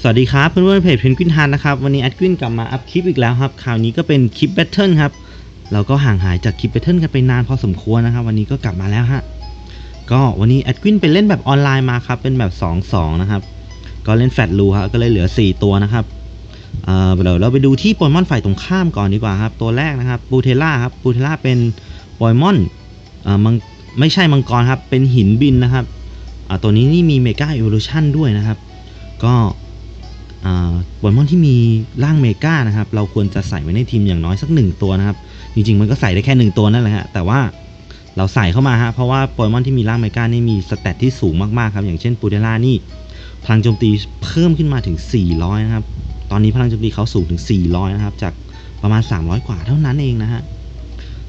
สวัสดีครับเพื่อนๆเพจเพนกวินฮันนะครับวันนี้แอดกวินกลับมาอัพคลิปอีกแล้วครับคราวนี้ก็เป็นคลิปแบทเทิลครับเราก็ห่างหายจากคลิปแบทเทิลกันไปนานพอสมควรนะครับ วันนี้ก็กลับมาแล้วฮะก็วันนี้แอดกวินไปเล่นแบบออนไลน์มาครับเป็นแบบ 2-2 นะครับ ก็เล่นแฟตลูฮะก็เลยเหลือ 4 ตัวนะครับเอ่อเดี๋ยวเราไปดูที่โปเกมอนฝ่ายตรงข้ามก่อนดีกว่าครับตัวแรกนะครับบูเทล่าครับบูเทล่าเป็นโปเกมอนเอ่อมังไม่ใช่มังกรครับเป็นหินบินนะครับอ่าตัวนี้นี่มีเมกาอิว o ูชั่นด้วยนะครับ ก็ อ่าโปเกมอนที่มีร่างเมกานะครับ เราควรจะใส่ไว้ในทีมอย่างน้อยสักหนึ่งตัวนะครับ จริงๆ มันก็ใส่ได้แค่หนึ่งตัวนั่นแหละฮะแต่ว่าเราใส่เข้ามาฮะเพราะว่าโปเกมอนที่มีร่างเมกานี่มีสเตตที่สูงมากๆครับ อย่างเช่นปูเดล่านี่พลังโจมตีเพิ่มขึ้นมาถึง 400 นะครับ ตอนนี้พลังโจมตีเขาสูงถึง 400 นะครับ จากประมาณ 300 กว่าเท่านั้นเองนะฮะ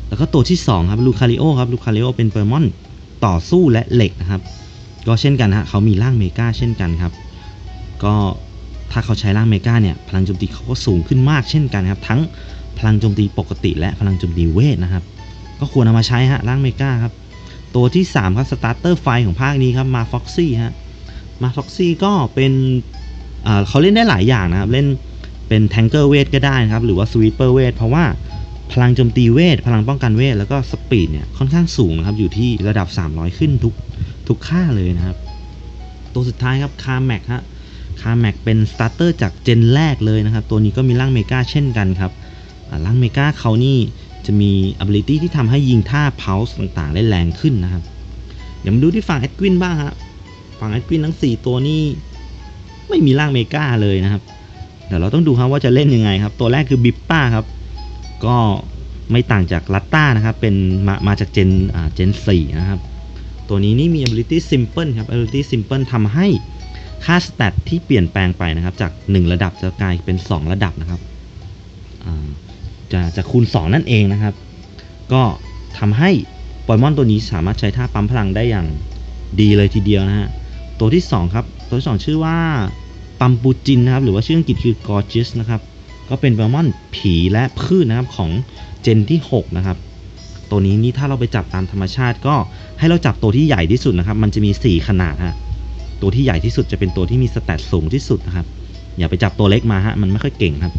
แล้วก็ตัวที่ 2 ครับลูคาริโอครับลูคาริโอเป็นโปเกมอนต่อสู้และเหล็กนะครับ ก็เช่นกันฮะเขามีร่างเมกาเช่นกันครับ ก็ ถ้าเขาใช้ร่างเมกาเนี่ยพลังโจมตีเขาก็สูงขึ้นมากเช่นกันครับ ทั้งพลังโจมตีปกติและพลังโจมตีเวทนะครับ ก็ควรเอามาใช้ฮะร่างเมกาครับ ตัวที่ 3 ครับสตาร์เตอร์ไฟของภาคนี้ครับมาฟ็อกซี่ฮะมาฟ็อกซี่ก็เป็นเขาเล่นได้หลายอย่างนะครับ เล่นเป็นแทงเกอร์เวทก็ได้นะครับ หรือว่าสวีปเปอร์เวทเพราะว่าพลังโจมตีเวท พลังป้องกันเวท แล้วก็สปีดเนี่ยค่อนข้างสูงนะครับ อยู่ที่ระดับ 300 ขึ้นทุกทุกค่าเลยนะครับ ตัวสุดท้ายครับคาร์แม็กฮะ คาแม็กเป็นสตาร์เตอร์จากเจนแรกเลยนะครับ ตัวนี้ก็มีร่างเมกาเช่นกันครับร่างเมกาเขานี่จะมี ability ที่ทำให้ยิงท่าเพาส์ต่างๆ ได้แรงขึ้นนะครับ เดี๋ยวมาดูที่ฝั่งแอดกวินบ้างฮะฝั่งแอดกวินทั้ง 4 ตัวนี้ไม่มีร่างเมกาเลยนะครับ เดี๋ยวเราต้องดูครับว่าจะเล่นยังไงครับ ตัวแรกคือบิปป้าครับ ก็ไม่ต่างจากลัตต้านะครับ เป็นมามาจากเจนอ่าเจน4นะครับ ตัวนี้นี่มี ability simple ครับ ability simple ทำให้ ค่า stat ที่เปลี่ยนแปลงไปนะครับ จาก 1 ระดับจะกลายเป็น 2 ระดับนะครับจะจะคูณ 2 นั่นเองนะครับ ก็ทำให้โปเกมอนตัวนี้สามารถใช้ท่าปั๊มพลังได้อย่างดีเลยทีเดียวนะฮะ ตัวที่ 2 ครับ ตัวที่ 2 ชื่อว่าปัมปูจินนะครับ หรือว่าชื่ออังกฤษคือ Gorgeous นะครับ ก็เป็นโปเกมอนผีและพืชนะครับของเจนที่ 6 นะครับ ตัวนี้นี่ถ้าเราไปจับตามธรรมชาติก็ให้เราจับตัวที่ใหญ่ที่สุดนะครับ มันจะมี 4 ขนาดฮะ ตัวที่ใหญ่ที่สุดจะเป็นตัวที่มีสแตทสูงที่สุดนะครับ อย่าไปจับตัวเล็กมาฮะมันไม่ค่อยเก่งครับ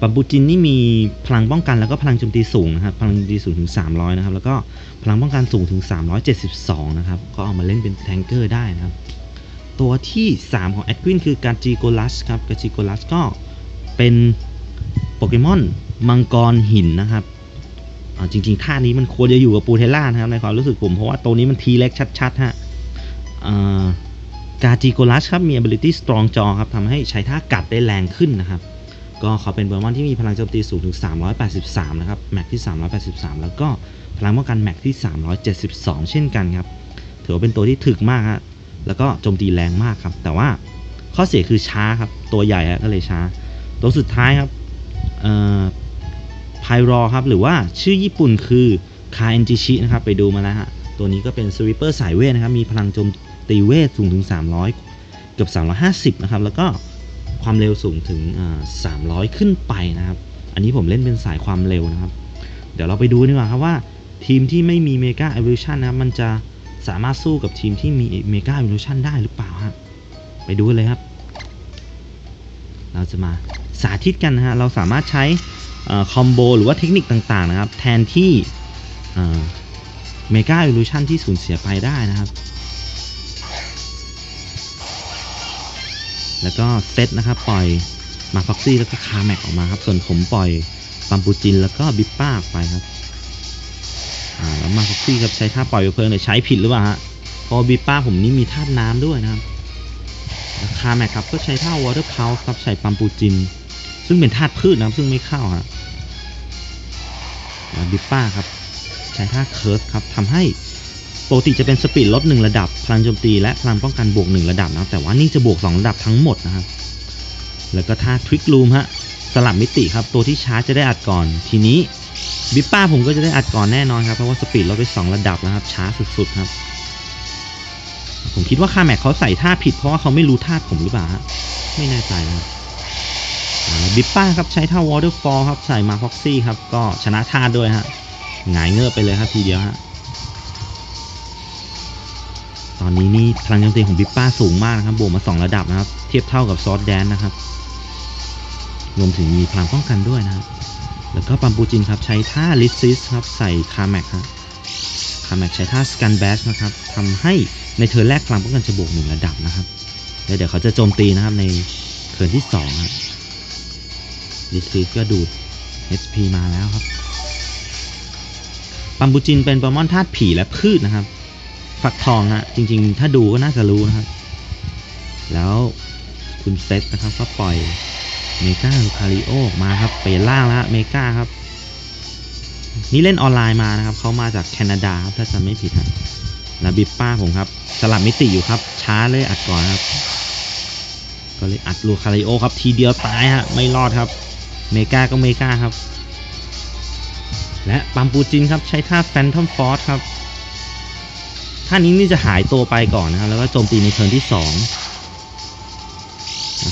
ปัมปูจินนี่มีพลังป้องกันแล้วก็พลังโจมตีสูงนะครับพลังโจมตีสูงถึง 300 นะครับ แล้วก็พลังป้องกันสูงถึง 372 นะครับ ก็เอามาเล่นเป็นแทงเกอร์ได้นะครับ ตัวที่ 3 ของแอดกวินคือกาจิโกลัสครับกาจิโกลัสก็เป็นโปเกมอนมังกรหินนะครับจริงๆท่านี้มันควรจะอยู่กับปูเทล่านะครับในความรู้สึกผมเพราะว่าตัวนี้มันทีเล็กชัดๆฮะ กาจิโกลัสครับมี ability strong jaw ครับทำให้ใช้ท่ากัดได้แรงขึ้นนะครับ ก็เขาเป็นโปเกมอนที่มีพลังโจมตีสูงถึง 383 นะครับ แม็กที่ 383 แล้วก็พลังป้องกันแม็กที่ 372 เช่นกันครับ ถือว่าเป็นตัวที่ถึกมากฮะแล้วก็โจมตีแรงมากครับ แต่ว่าข้อเสียคือช้าครับ ตัวใหญ่ฮะก็เลยช้า ตัวสุดท้ายครับเอ่อไพรอครับ หรือว่าชื่อญี่ปุ่นคือคาเอนจิชินะครับ ไปดูมาแล้วฮะตัวนี้ก็เป็นสวิปเปอร์สายเวทนะครับ มีพลังโจม ตีเวทสูงถึง 300 เกือบ 350 นะครับ แล้วก็ความเร็วสูงถึง 300 ขึ้นไปนะครับ อันนี้ผมเล่นเป็นสายความเร็วนะครับ เดี๋ยวเราไปดูดีกว่าครับว่าทีมที่ไม่มีเมกา e v o l u t i o n นะครับมันจะสามารถสู้กับทีมที่มีเมกา e v o l u t i o n ได้หรือเปล่าฮะไปดูกันเลยครับ เราจะมาสาธิตกันนะฮะเราสามารถใช้คอมโบหรือว่าเทคนิคต่างๆนะครับ แทนที่เมกา e v o l u t i o n ที่สูญเสียไปได้นะครับ แล้วก็เซตนะครับปล่อยมาฟ็อกซี่แล้วก็คาแม็กออกมาครับ ส่วนผมปล่อยปัมปูจินแล้วก็บิปป้าออกไปครับอ่าแล้วมาฟ็อกซี่ครับใช้ท่าปล่อยเพลิงเนี่ยใช้ผิดหรือเปล่าฮะพอบิปป้าผมนี่มีธาน้ำด้วยนะครับคาแม็กครับก็ใช้ท่าวอเตอร์พาวครับใช้ปัมปูจิน ซึ่งเป็นธาตุพืชนะซึ่งไม่เข้าฮะบิปป้าครับ ใช้ท่าเคิร์สครับทำให้ ปกติจะเป็นสปีดลด1ระดับ พลังโจมตีและพลังป้องกันบวก 1 ระดับนะครับแต่ว่านี่จะบวก 2 ระดับทั้งหมดนะครับ แล้วก็ท่าทริกลูมฮะสลับมิติครับ ตัวที่ช้าจะได้อัดก่อน ทีนี้บิปป้าผมก็จะได้อัดก่อนแน่นอนครับ เพราะว่าสปีดลดไป 2 ระดับนะครับ ช้าสุดๆครับ ผมคิดว่าคาแม็กเขาใส่ท่าผิดเพราะว่าเขาไม่รู้ท่าผมหรือเปล่าฮะไม่แน่ใจนะครับบิปป้าครับใช้ท่าวอเตอร์ฟอลครับใส่มาฟ็อกซี่ครับก็ชนะท่าด้วยฮะหงายเงือบไปเลยครับทีเดียวฮะ ตอนนี้นี่พลังโจมตีของบิปป้าสูงมากนะครับบวกมา 2 ระดับนะครับ เทียบเท่ากับซอสแดนนะครับ รวมถึงมีพลังป้องกันด้วยนะครับ แล้วก็ปัมปูจินครับใช้ท่าลิซิสครับใส่คาแม็กครับคาแม็กใช้ท่าสกันแบชนะครับทำให้ในเทิร์นแรกพลังป้องกันจะบวกหนึ่งระดับนะครับแล้วเดี๋ยวเขาจะโจมตีนะครับในเทิร์นที่2ครับลิซิสก็ดูด HP มาแล้วครับปัมบูจินเป็นปเกมอนธาตุผีและพืชนะครับ ฟักทองฮะจริง ๆ ถ้าดูก็น่าจะรู้นะครับ แล้วคุณเซตนะครับก็ปล่อยเมกาลูคาริโอออกมาครับเปลี่ยนร่างแล้วฮะเมกาครับ นี่เล่นออนไลน์มานะครับเขามาจากแคนาดาครับถ้าจำไม่ผิดนะแล้วบิปป้าผมครับ สลับมิติอยู่ครับ ช้าเลยอัดก่อนครับ ก็เลยอัดลูคาริโอครับ ทีเดียวตายฮะไม่รอดครับ เมกาก็เมกาครับ และปัมปูจินครับใช้ท่าแฟนทอมฟอร์สครับ ท่านี้นี่จะหายตัวไปก่อนนะครับ แล้วก็โจมตีในเทิร์นที่2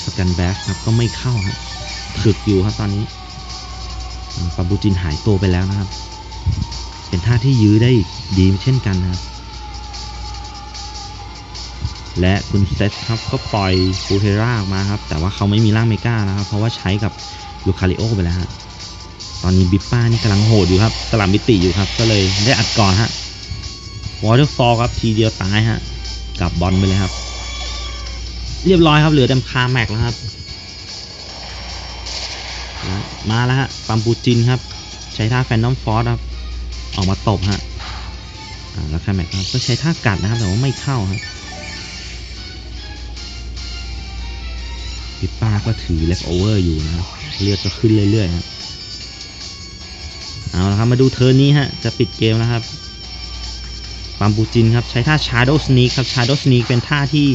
สกันแบ็กครับก็ไม่เข้าครับถึกอยู่ครับตอนนี้ปัมปูจินหายตัวไปแล้วนะครับ เป็นท่าที่ยื้อได้ดีเช่นกันนะครับ และคุณเซตครับก็ปล่อยฟูเทราออกมาครับ แต่ว่าเขาไม่มีร่างเมกานะครับ เพราะว่าใช้กับลูคาริโอไปแล้วฮะตอนนี้บิปป้านี่กำลังโหดอยู่ครับสลับมิติอยู่ครับ ก็เลยได้อัดก่อนฮะ วอเตอร์ฟอลครับทีเดียวตายฮะกลับบอลไปเลยครับ เรียบร้อยครับเหลือแต่คาแม็กแล้วครับ มาแล้วฮะปัมปูจินครับ ใช้ท่าแฟนนอมฟอสครับ ออกมาตบฮะอ่าแล้วคาแม็กครับก็ใช้ท่ากัดนะครับแต่ว่าไม่เข้าครับพี่ป้าก็ถือเลฟโอเวอร์อยู่นะครับเลือดก็ขึ้นเรื่อยๆครับเอาละครับมาดูเทอร์นี้ฮะ จะปิดเกมแล้วครับ ปัมปูจินครับใช้ท่า Shadow Sneak ครับ Shadow Sneak เป็นท่าที่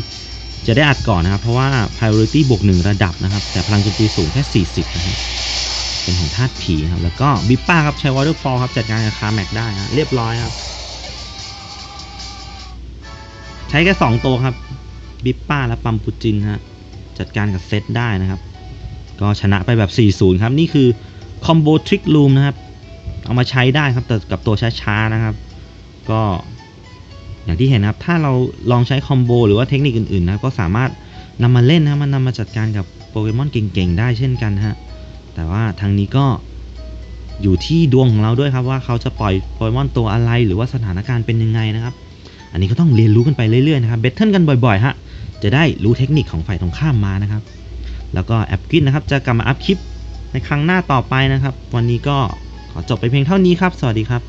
จะได้อัดก่อนนะครับ เพราะว่า Priority บวกหนึ่งระดับนะครับ แต่พลังโจมตีสูงแค่ 40 นะครับเป็นของธาตุผีครับ แล้วก็บิปป้าครับใช้ Waterfall ครับจัดการกับคาแม็กได้ฮะเรียบร้อยครับ ใช้แค่สองตัวครับบิปป้าและปัมปูจินฮะจัดการกับเซตได้นะครับ ก็ชนะไปแบบ 4-0 ครับ นี่คือคอมโบทริกลูมนะครับ เอามาใช้ได้ครับแต่กับตัวช้าๆนะครับ ก็ อย่างที่เห็นนะครับถ้าเราลองใช้คอมโบหรือว่าเทคนิคอื่นๆนะครับก็สามารถนำมาเล่นนะมันนำมาจัดการกับโปเกมอนเก่งๆ ได้เช่นกันฮะแต่ว่าทางนี้ก็อยู่ที่ดวงของเราด้วยครับว่าเขาจะปล่อยโปเกมอนตัวอะไรหรือว่าสถานการณ์เป็นยังไงนะครับ อันนี้ก็ต้องเรียนรู้กันไปเรื่อยๆนะครับเบทเทิลกันบ่อยๆฮะจะได้รู้เทคนิคของฝ่ายตรงข้ามมานะครับ แล้วก็แอปกินนะครับจะกลับมาอัพคลิปในครั้งหน้าต่อไปนะครับ วันนี้ก็ขอจบไปเพียงเท่านี้ครับ สวัสดีครับ